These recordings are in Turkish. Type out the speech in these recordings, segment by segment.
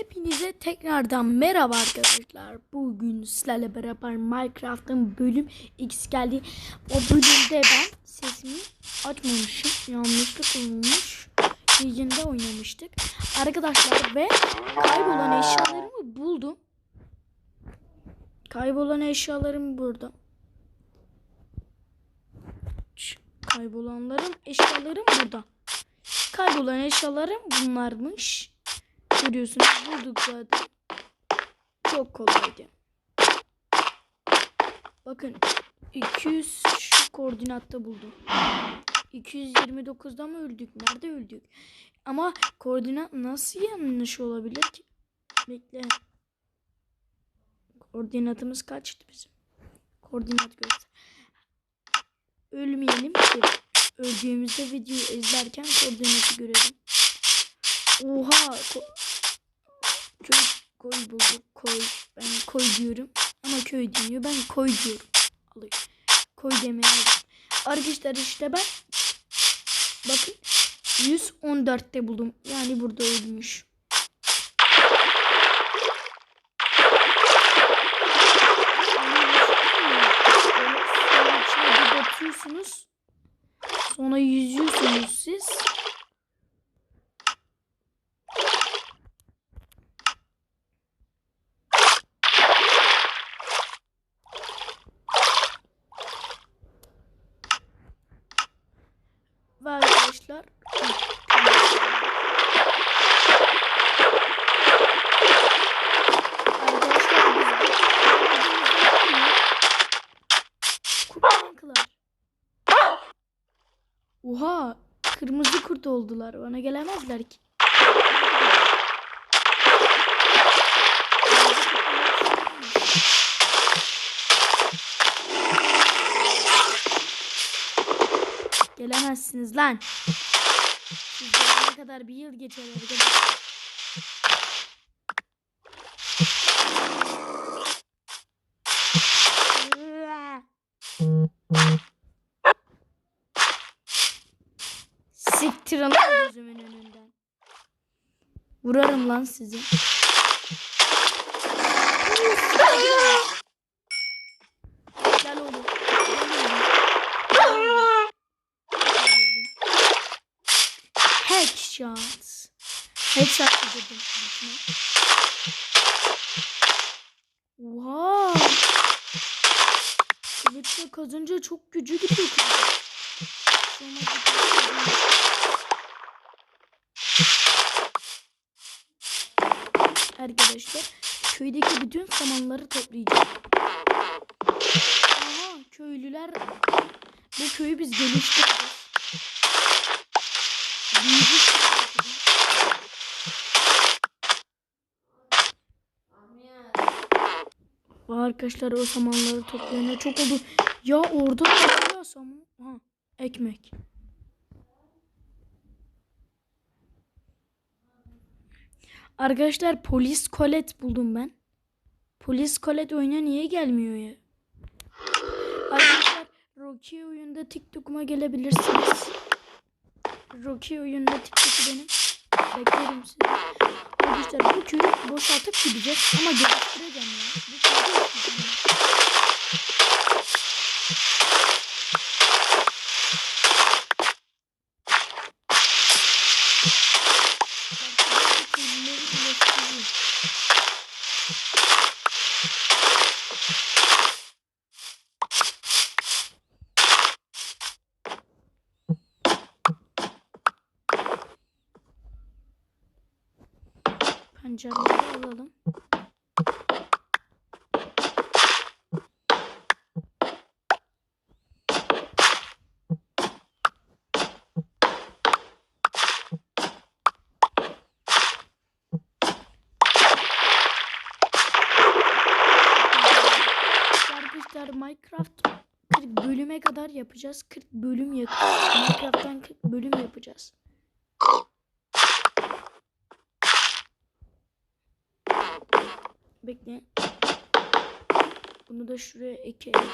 Hepinize tekrardan merhaba arkadaşlar. Bugün sizlerle beraber Minecraft'ın bölüm X geldi. O bölümde ben sesimi açmamışım. Yanlışlık olmuş. Liginde oynamıştık. Arkadaşlar ve kaybolan eşyalarımı buldum. Kaybolan eşyalarım burada. Kaybolanların eşyalarım burada. Kaybolan eşyalarım bunlarmış. Görüyorsunuz bulduk zaten. Çok kolaydı. Bakın 200 şu koordinatta buldum. 229'da mı öldük? Nerede öldük? Ama koordinat nasıl yanlış olabilir ki? Bekle. Koordinatımız kaçtı bizim? Koordinat göster. Ölmeyelim ki. Öldüğümüzde videoyu izlerken koordinatı görelim. Oha. Ko- koy bulduk. Koy. Ben koy diyorum. Ama köy demiyor. Ben koy diyorum. Alıyor. Koy demeye aldım. Arkadaşlar işte ben bakın 114'te buldum. Yani burada ölmüş. Sonra yüzüyorsunuz siz. Ve arkadaşlar Arkadaşlar biz bu Kurtlandılar. Oha kırmızı oldular. Bana gelemezler ki. Gelemezsiniz lan. Siz gelene kadar bir yıl geçer. Lan gözümün önünden. Vurarım lan sizi. Gel oğlum. Headshot. Headshot dedim. Oha. Kılıçla kazınca çok gücü Arkadaşlar köydeki bütün samanları toplayacağım. Aha köylüler bu köyü biz. Vay Arkadaşlar o samanları toplayana çok oldu. Ya orada ne saman? Ha, ekmek. Arkadaşlar polis kolet buldum ben. Polis kolet oyuna niye gelmiyor ya? Arkadaşlar Rocky oyunda TikTok'uma gelebilirsiniz. Rocky oyunda TikTok'u benim. Beklerim sizi. Arkadaşlar bu köyü boşaltıp gideceğiz ama geliştireceğim ya. Bu köyü geliştireceğim. Belki de köylüleri iyileştireyim. Pancarları alalım. Arkadaşlar Minecraft 40 bölüme kadar yapacağız. 40 bölüm yap Minecraft'tan 40 bölüm yapacağız. Bekle. Bunu da şuraya ekleyelim.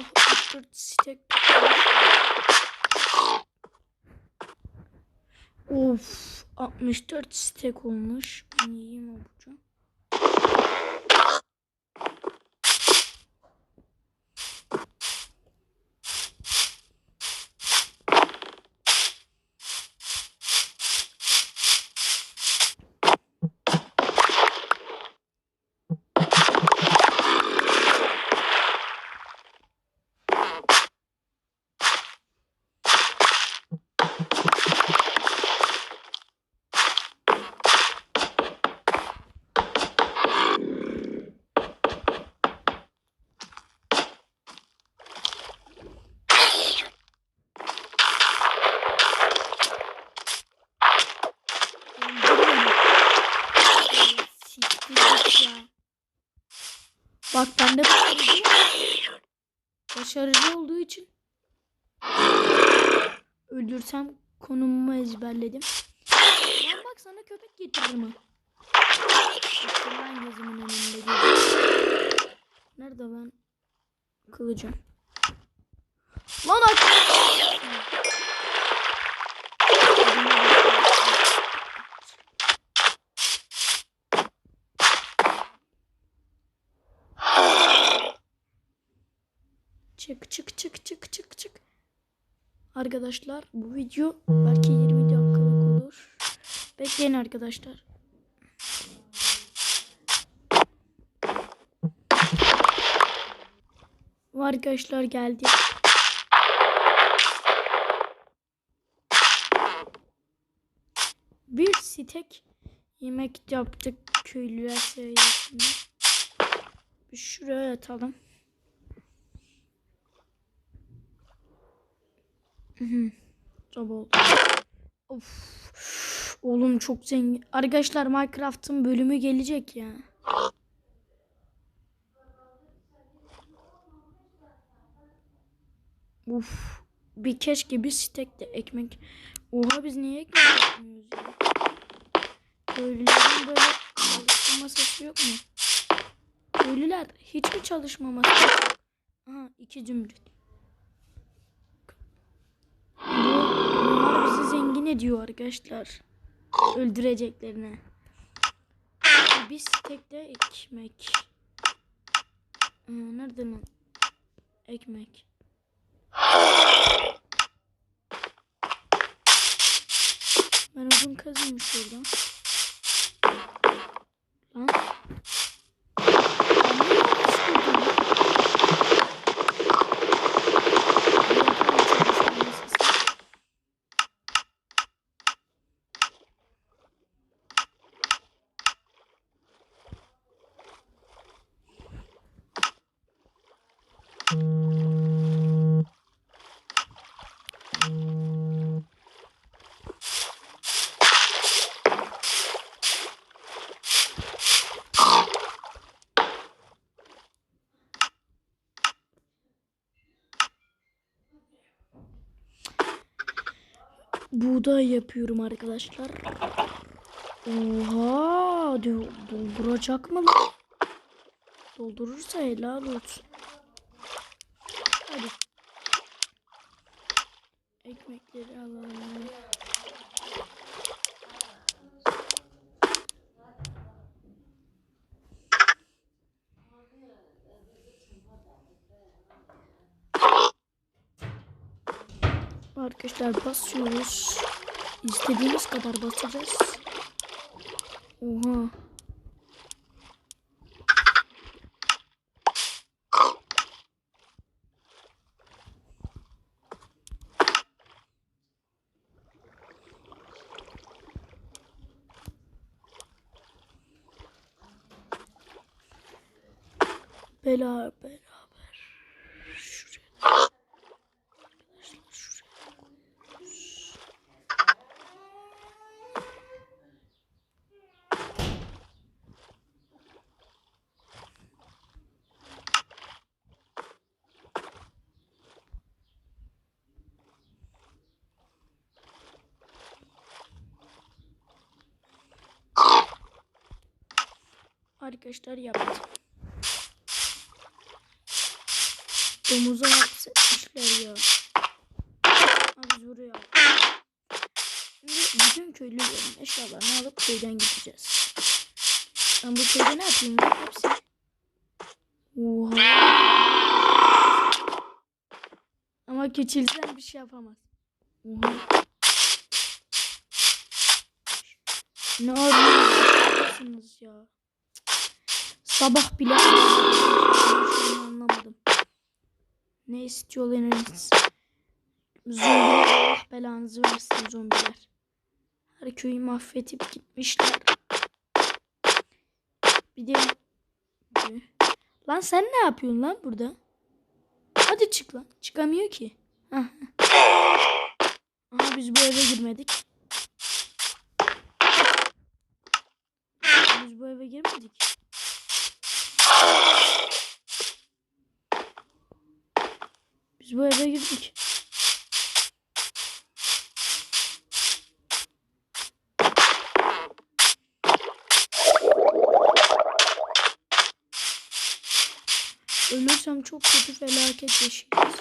Allah 64 stek. Of 64 stek olmuş. Ben yiyeyim abucu. Siktir git ya. Bak ben de başarılı. Başarılı olduğu için öldürsem konumumu ezberledim. Lan bak sana köpek getiririm ha. Ben gözümün önünde. Nerede ben? Kılıcım. Lan aç. Çık çık çık çık çık çık. Arkadaşlar bu video belki 20 dakikalık olur. Bekleyin arkadaşlar. Arkadaşlar geldi. Bir stek yemek yaptık köylüler sayesinde. Şuraya atalım. Oldu. Of. Oğlum çok zengin. Arkadaşlar Minecraft'ın bölümü gelecek ya. Uf. Bir keşke bir stek de ekmek. Oha biz niye ekmek yapmıyoruz ya? Köylülerin böyle çalışma masası yok mu? Köylüler hiç mi çalışma masası? Aha iki zümrüt. Bu, bunlar bizi zengin ediyor arkadaşlar. Öldüreceklerine. Bir tek de ekmek. Ee, nerede lan? Ekmek. Ben odun kazayım şuradan. Lan. Ben niye yanlış kurdum lan? Bırakalım çalışma masası. Buğday yapıyorum arkadaşlar. Oha diyor, dolduracak mı lan? Doldurursa helal olsun. Hadi. Ekmekleri alalım. Arkadaşlar basıyoruz. İstediğimiz kadar basacağız. Oha. Bela beraber. Arkadaşlar yaptım. Domuza hapsetmişler ya. Abi buraya Şimdi bütün köylülerin eşyalarını alıp köyden gideceğiz. Ben bu köyde ne yapayım hepsi? Oha. Ama keçilden bir şey yapamaz. Oha. Ne arıyorsunuz ya? Sabah bile anlamadım. Ne istiyorlarınız? Zombiler Allah belanızı versin zombiler. Her köyü mahvedip gitmişler. Bir de Lan sen ne yapıyorsun lan burada? Hadi çık lan. Çıkamıyor ki. Aha biz bu eve girmedik. Biz bu eve girmedik. Biz bu eve girdik. Ölürsem çok kötü felaket yaşayacağız.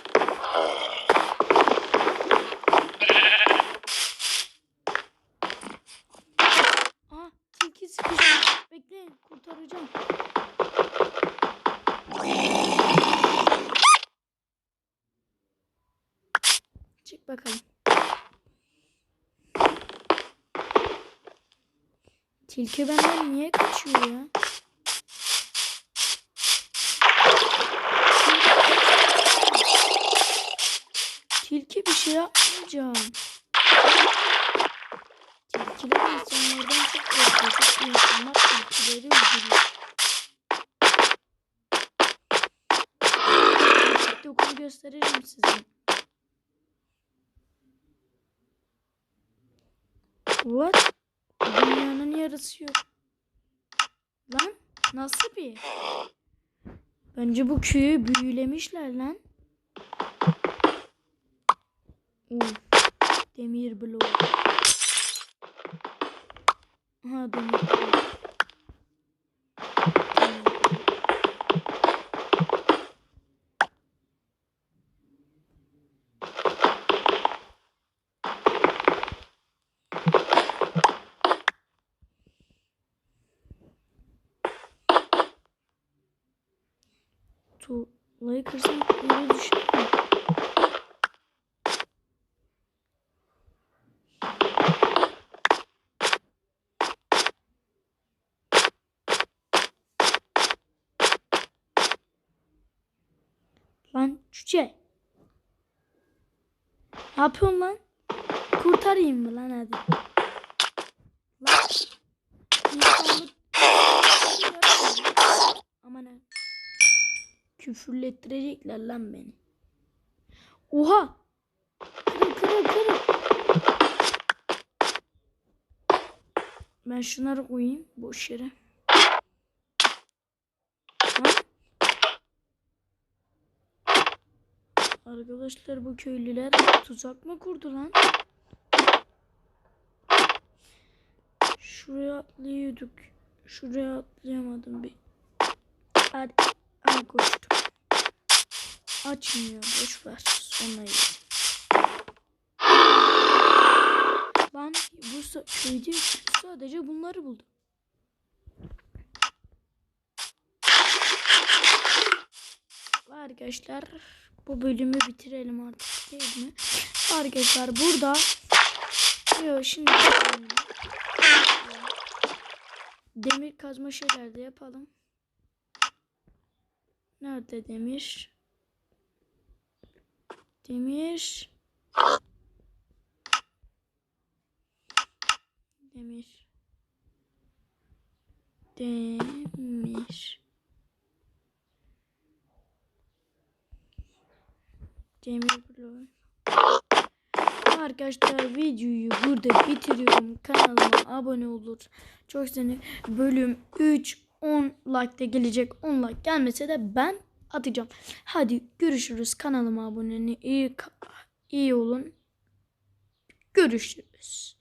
Aa, tilki sıkıştı. Bekleyin, kurtaracağım. Bakalım. Tilki benden niye kaçıyor ya? Tilki bir şey yapmayacağım. Tilkiler insanlardan çok korkuyor. İnsanlar tilkileri öldürüyor. TikTok'unu gösteririm size. What? Dünyanın yarısı yok. Lan nasıl bir? Bence bu köyü büyülemişler lan. Uf, demir blok. Ha demir blok. Tuğlayı kırsam yere düşer mi? Lan cüce. Ne yapıyorsun lan? Kurtarayım mı lan hadi? Aman ha. Küfürlettirecekler lan beni. Oha. Kırıl kırıl kırıl. Ben şunları koyayım boş yere. Ha? Arkadaşlar bu köylüler tuzak mı kurdu lan? Şuraya atlıyorduk. Şuraya atlayamadım bir. Hadi. Ama koştum. Açmıyor. Boş ver. Sonra. Ben bu köyde sadece bunları buldum. Arkadaşlar bu bölümü bitirelim artık değil mi? Arkadaşlar burada Yo, şimdi demir kazma şeyler de yapalım. Nerede demir? Demir. Demir. Demir. Demir bloğu. Arkadaşlar videoyu burada bitiriyorum. Kanalıma abone olur. Çok seni bölüm 3 10 like de gelecek. 10 like gelmese de ben atacağım. Hadi görüşürüz. Kanalıma abone iyi iyi olun. Görüşürüz.